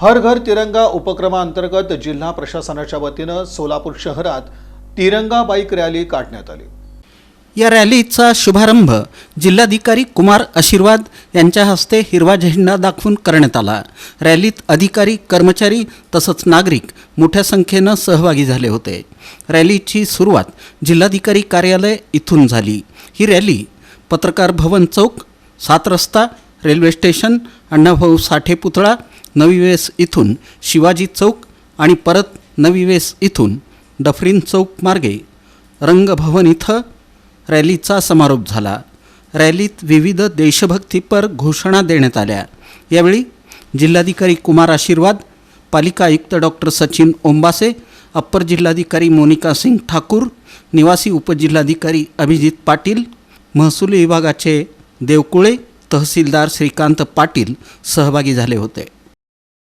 हर घर तिरंगा उपक्रमाअंतर्गत जिल्हा प्रशासनाच्या वतीनं सोलापूर शहरात तिरंगा बाईक रॅली काढण्यात आली. या रॅलीचा शुभारंभ जिल्हाधिकारी कुमार आशीर्वाद यांच्या हस्ते हिरवा झेंडा दाखवून करण्यात आला. रॅलीत अधिकारी कर्मचारी तसंच नागरिक मोठ्या संख्येनं सहभागी झाले होते. रॅलीची सुरुवात जिल्हाधिकारी कार्यालय इथून झाली. ही रॅली पत्रकार भवन चौक सात रस्ता रेल्वे स्टेशन अण्णाभाऊ साठे पुतळा नवी वेस इथून शिवाजी चौक आणि परत नवी वेस इथून डफरीन चौक मार्गे रंगभवन इथं रॅलीचा समारोप झाला. रॅलीत विविध देशभक्तीपर घोषणा देण्यात आल्या. यावेळी जिल्हाधिकारी कुमार आशीर्वाद पालिका आयुक्त डॉक्टर सचिन ओंबासे अप्पर जिल्हाधिकारी मोनिका सिंग ठाकूर निवासी उपजिल्हाधिकारी अभिजित पाटील महसूल विभागाचे देवकुळे तहसीलदार श्रीकांत पाटील सहभागी झाले होते.